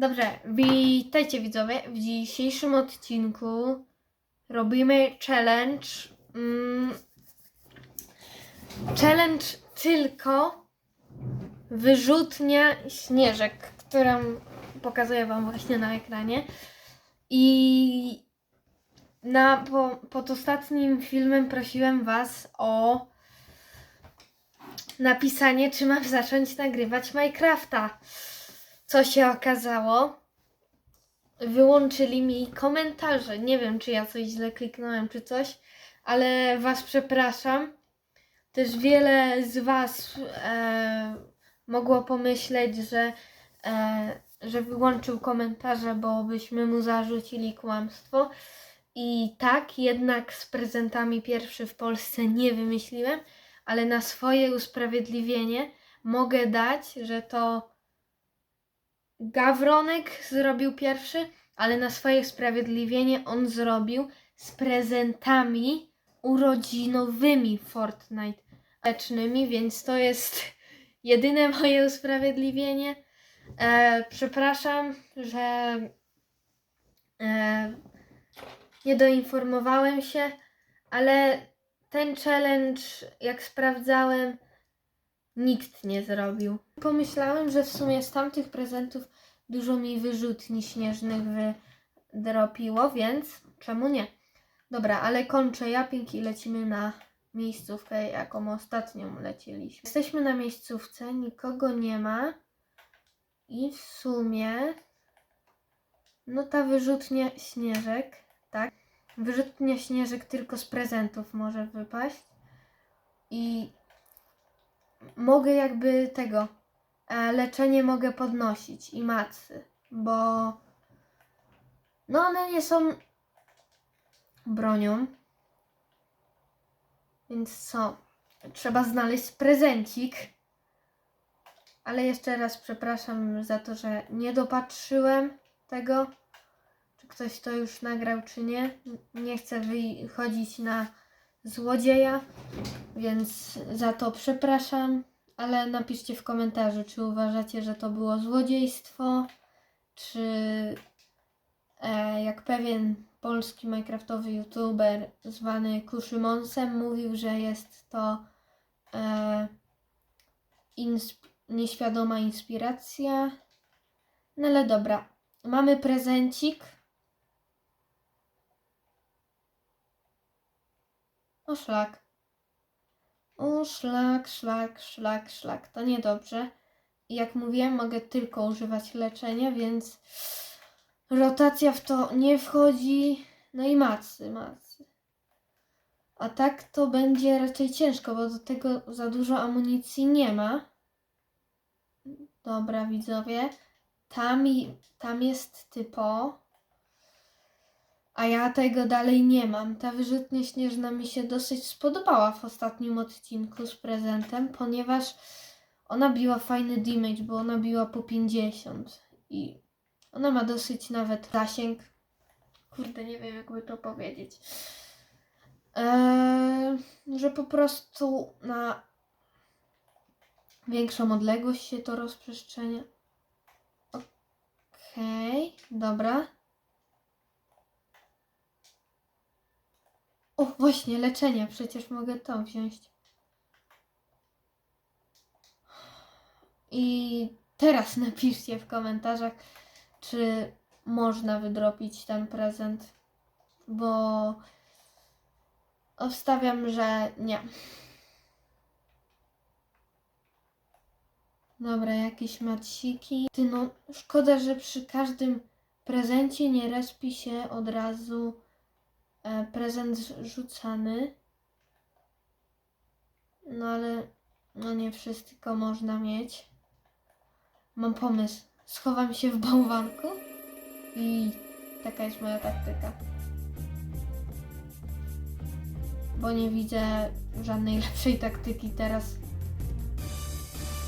Dobrze, witajcie widzowie. W dzisiejszym odcinku robimy challenge. Mm, challenge tylko wyrzutnia śnieżek, którą pokazuję Wam właśnie na ekranie. I na, po, pod ostatnim filmem prosiłem Was o napisanie, czy mam zacząć nagrywać Minecrafta. Co się okazało? Wyłączyli mi komentarze. Nie wiem, czy ja coś źle kliknąłem, czy coś, ale Was przepraszam. Też wiele z Was e, mogło pomyśleć, że, e, że wyłączył komentarze, bo byśmy mu zarzucili kłamstwo. I tak, jednak z prezentami pierwszy w Polsce nie wymyśliłem, ale na swoje usprawiedliwienie mogę dać, że to Gawronek zrobił pierwszy, ale na swoje usprawiedliwienie on zrobił z prezentami urodzinowymi Fortnite lecznymi, więc to jest jedyne moje usprawiedliwienie. E, przepraszam, że e, nie doinformowałem się, ale ten challenge, jak sprawdzałem, nikt nie zrobił. Pomyślałem, że w sumie z tamtych prezentów dużo mi wyrzutni śnieżnych wydropiło, więc czemu nie? Dobra, ale kończę japing i lecimy na miejscówkę, jaką ostatnią leciliśmy. Jesteśmy na miejscówce, nikogo nie ma i w sumie no ta wyrzutnia śnieżek, tak? Wyrzutnia śnieżek tylko z prezentów może wypaść i mogę jakby tego leczenie mogę podnosić i macy, bo no one nie są bronią. Więc co? Trzeba znaleźć prezencik. Ale jeszcze raz przepraszam za to, że nie dopatrzyłem tego. Czy ktoś to już nagrał, czy nie. Nie chcę wychodzić na złodzieja, więc za to przepraszam. Ale napiszcie w komentarzu, czy uważacie, że to było złodziejstwo, czy e, jak pewien polski minecraftowy youtuber zwany Kuszymonsem mówił, że jest to e, insp- nieświadoma inspiracja. No ale dobra, mamy prezencik. O szlak. O szlak, szlak, szlak, szlak. To niedobrze. Jak mówiłem, mogę tylko używać leczenia, więc rotacja w to nie wchodzi. No i macy, macy. A tak to będzie raczej ciężko, bo do tego za dużo amunicji nie ma. Dobra, widzowie. Tam, tam jest typo. A ja tego dalej nie mam. Ta wyrzutnia śnieżna mi się dosyć spodobała w ostatnim odcinku z prezentem, ponieważ ona biła fajny damage, bo ona biła po 50 i ona ma dosyć nawet zasięg. Kurde, nie wiem jakby to powiedzieć. Eee, że po prostu na większą odległość się to rozprzestrzenia. Okej, dobra. O, właśnie, leczenie. Przecież mogę to wziąć. I teraz napiszcie w komentarzach, czy można wydropić ten prezent, bo obstawiam, że nie. Dobra, jakieś maciki. Ty no, szkoda, że przy każdym prezencie nie respi się od razu prezent rzucany. No ale no nie wszystko można mieć. Mam pomysł. Schowam się w bałwanku i taka jest moja taktyka. Bo nie widzę żadnej lepszej taktyki teraz.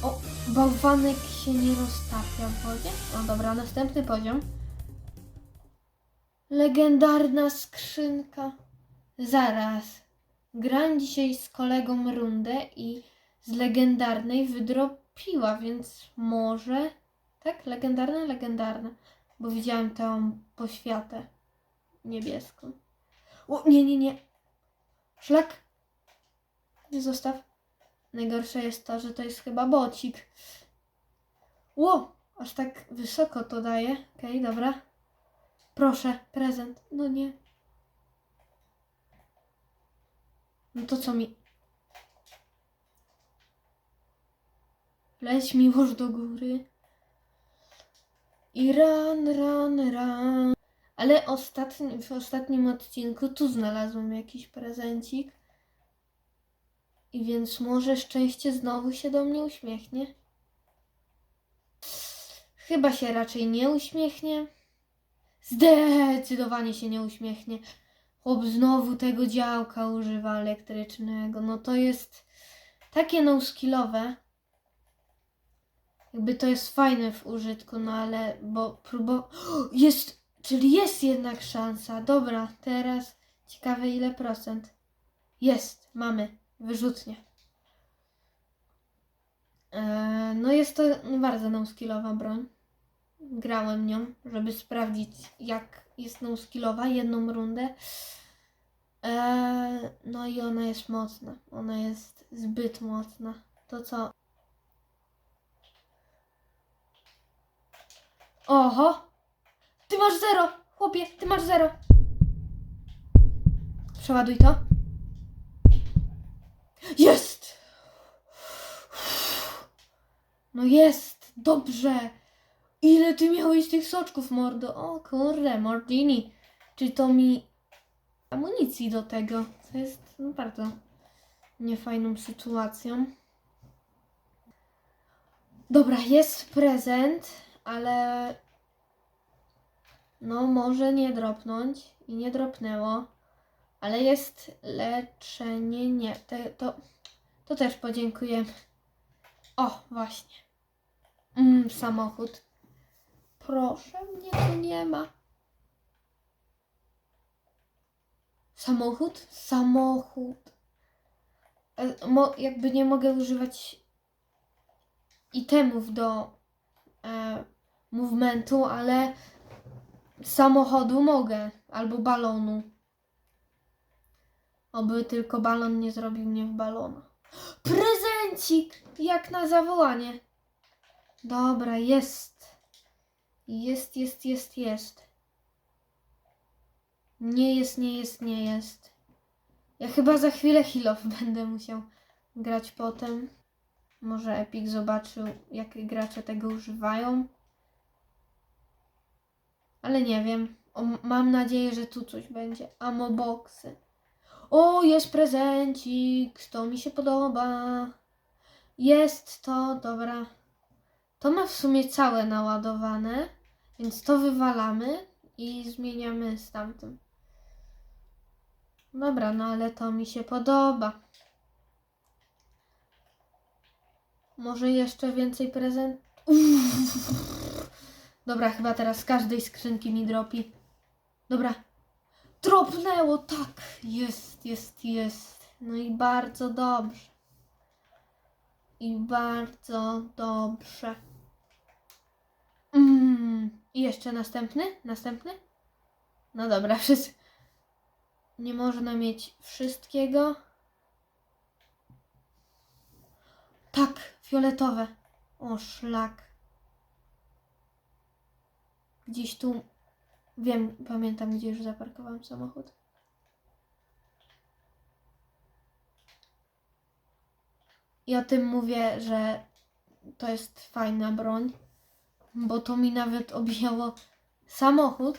O, bałwanek się nie roztapia w wodzie. O dobra, następny poziom. Legendarna skrzynka. Zaraz. Gram dzisiaj z kolegą rundę i z legendarnej wydropiła, więc może Tak? Legendarne? Legendarne. Bo widziałem tę poświatę niebieską. O, nie, nie, nie. Szlak. Nie zostaw. Najgorsze jest to, że to jest chyba bocik. Ło, aż tak wysoko to daje. Okej, dobra. Proszę, prezent. No nie. No to co mi... Leć miłość do góry. I ran, ran, ran. Ale ostatni, w ostatnim odcinku tu znalazłem jakiś prezencik. I więc może szczęście znowu się do mnie uśmiechnie. Chyba się raczej nie uśmiechnie. Zdecydowanie się nie uśmiechnie. Chłop znowu tego działka używa elektrycznego. No to jest takie no-skillowe. Jakby to jest fajne w użytku, no ale bo próbował. Jest! Czyli jest jednak szansa. Dobra, teraz ciekawe ile procent. Jest, mamy. Wyrzutnie. Eee, no jest to bardzo no-skillowa broń. Grałem nią, żeby sprawdzić jak jest no-skillowa, jedną rundę. Eee, no i ona jest mocna. Ona jest zbyt mocna. To co? Oho! Ty masz zero! Chłopie, ty masz zero! Przeładuj to. Jest! No jest! Dobrze! Ile ty miałeś tych soczków, mordo? O kurde, Mordini. Czy to mi amunicji do tego? Co jest no, bardzo niefajną sytuacją. Dobra, jest prezent, ale no może nie dropnąć i nie dropnęło. Ale jest leczenie, nie, te, to, to też podziękujemy. O, właśnie. Mm, samochód. Proszę, mnie tu nie ma. Samochód? Samochód. E, Mo, jakby nie mogę używać itemów do e, movementu, ale samochodu mogę. Albo balonu. Oby tylko balon nie zrobił mnie w balona. Prezencik! Jak na zawołanie. Dobra, jest. Jest, jest, jest, jest. Nie jest, nie jest, nie jest. Ja chyba za chwilę heal off będę musiał grać potem. Może Epic zobaczył, jak gracze tego używają. Ale nie wiem. O, mam nadzieję, że tu coś będzie. Amo boxy. O, jest prezencik. To mi się podoba. Jest to, dobra. To ma w sumie całe naładowane, więc to wywalamy i zmieniamy z tamtym. Dobra, no ale to mi się podoba. Może jeszcze więcej prezent? Dobra, chyba teraz z każdej skrzynki mi dropi. Dobra. Dropnęło, tak. Jest, jest, jest. No i bardzo dobrze. I bardzo dobrze. I jeszcze następny? Następny? No dobra, wszyscy. Nie można mieć wszystkiego. Tak, fioletowe. O, szlak. Gdzieś tu. Wiem, pamiętam, gdzie już zaparkowałem samochód. I o tym mówię, że to jest fajna broń, bo to mi nawet obijało samochód.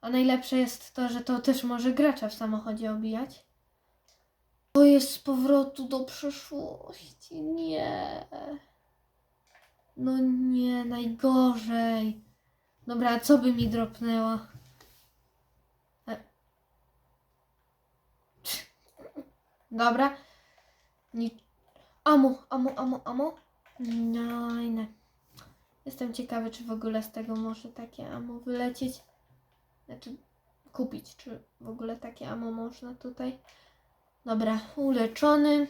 A najlepsze jest to, że to też może gracza w samochodzie obijać. To jest z powrotu do przeszłości. Nie. No nie, najgorzej. Dobra, a co by mi dropnęło? E. Dobra. Ni... Amo, amo, amo, amo. No, nie. Jestem ciekawy, czy w ogóle z tego może takie amo wylecieć. Znaczy kupić, czy w ogóle takie amo można tutaj. Dobra, uleczony.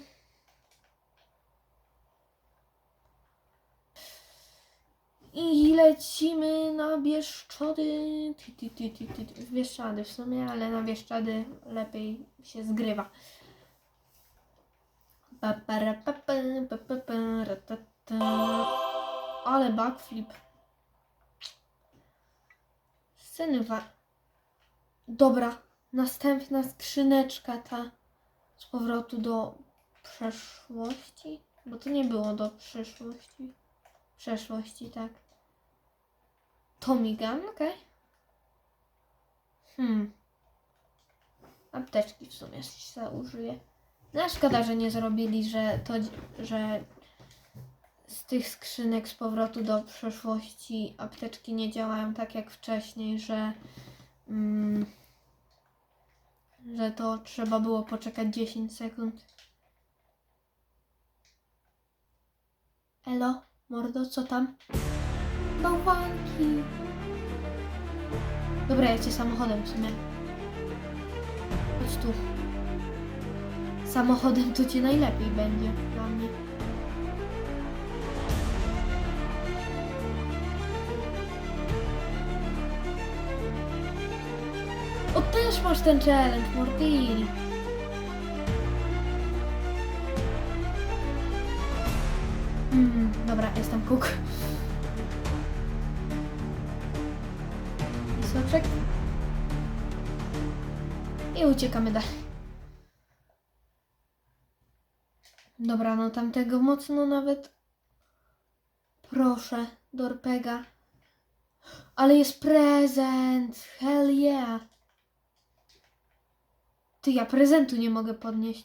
I lecimy na Bieszczady. Ty, ty, ty, ty, ty. W sumie, ale na Bieszczady lepiej się zgrywa. Pa, pa, ra, ta, ta. Ale backflip. Sceny wa... Dobra, następna skrzyneczka ta z powrotu do przeszłości? Bo to nie było do przyszłości. Przeszłości, tak. Tommy Gun, okej. Hmm. Apteczki w sumie się użyję. No szkoda, że nie zrobili, że to, że z tych skrzynek z powrotu do przeszłości apteczki nie działają tak jak wcześniej, że mm, że to trzeba było poczekać 10 sekund. Elo, mordo, co tam? Bałwanki. Dobra, ja cię samochodem w sumie. Chodź tu. Samochodem to ci najlepiej będzie dla mnie. Też masz ten challenge, Mortil. Mm, dobra, jestem kuk. I soczek. I uciekamy dalej. Dobra, no tamtego mocno nawet. Proszę, Dorpega. Ale jest prezent! Hell yeah! Ty, ja prezentu nie mogę podnieść.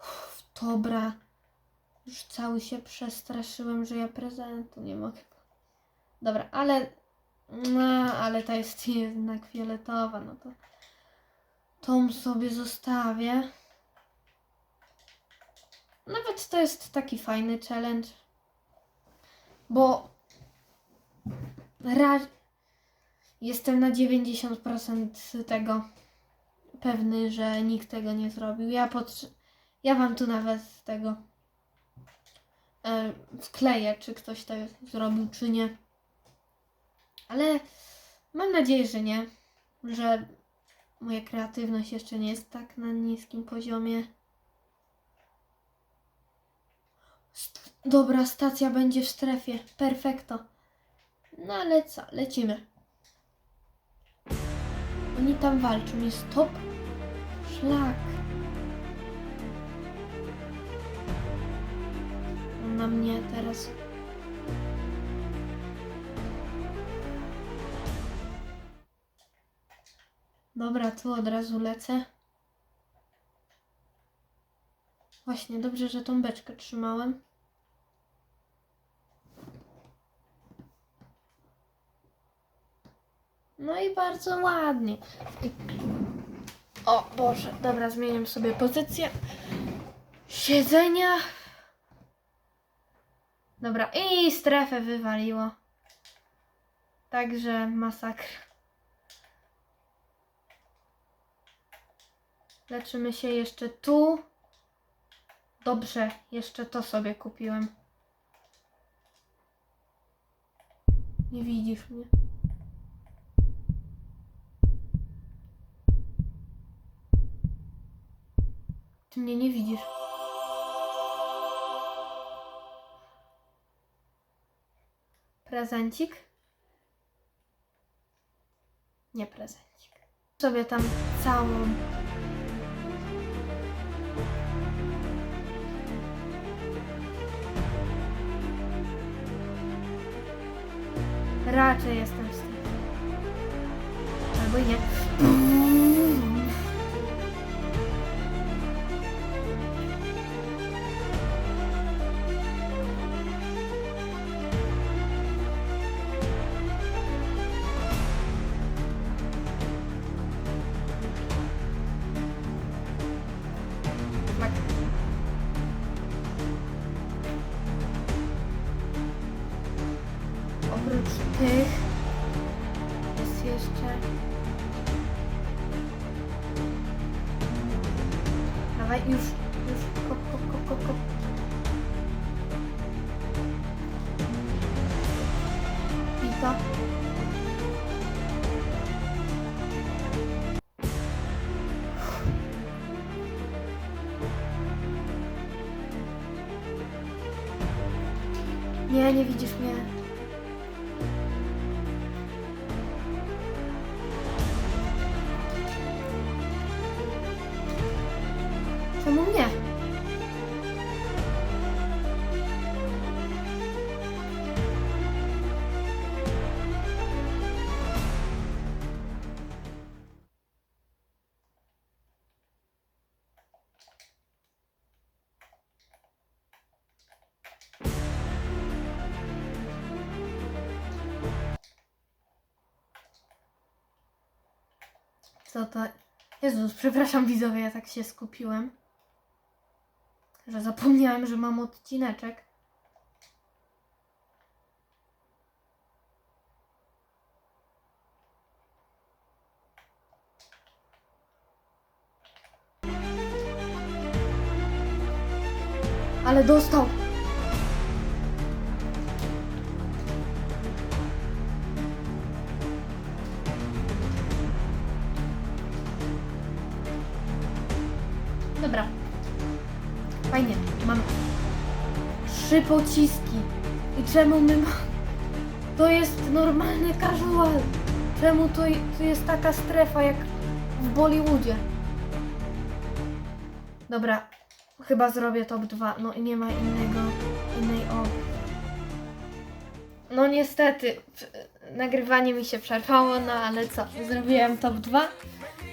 Uff, dobra. Już cały się przestraszyłem, że ja prezentu nie mogę. Dobra, ale. No, ale ta jest jednak fioletowa, no to. Tą sobie zostawię. Nawet to jest taki fajny challenge. Bo. Ra... Jestem na 90% tego pewny, że nikt tego nie zrobił. Ja potrze- ja wam tu nawet tego e, wkleję, czy ktoś to zrobił, czy nie. Ale mam nadzieję, że nie. Że moja kreatywność jeszcze nie jest tak na niskim poziomie. St- Dobra, stacja będzie w strefie. Perfekto. No ale co, lecimy. Oni tam walczą. Jest top. Szlak. Na mnie teraz. Dobra, tu od razu lecę. Właśnie, dobrze, że tą beczkę trzymałem. No i bardzo ładnie. O Boże, dobra, zmieniam sobie pozycję siedzenia. Dobra, i strefę wywaliło. Także masakra. Leczymy się jeszcze tu. Dobrze, jeszcze to sobie kupiłem. Nie widzisz mnie. Ty mnie nie widzisz. Prezencik? Nie prezencik. Sobie tam całą. Raczej jestem w stanie. Albo nie. Co to? Jezus, przepraszam widzowie, ja tak się skupiłem, że zapomniałem, że mam odcineczek. Ale dostał! Trzy pociski. I czemu my ma... To jest normalny casual. Czemu to, to jest taka strefa jak w Bollywoodzie? Dobra, chyba zrobię top 2. No i nie ma innego, innej. No niestety, nagrywanie mi się przerwało, no ale co, zrobiłem top 2.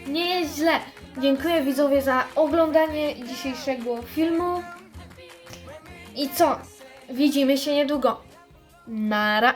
Nie jest źle. Dziękuję widzowie za oglądanie dzisiejszego filmu. I co? Widzimy się niedługo. Nara.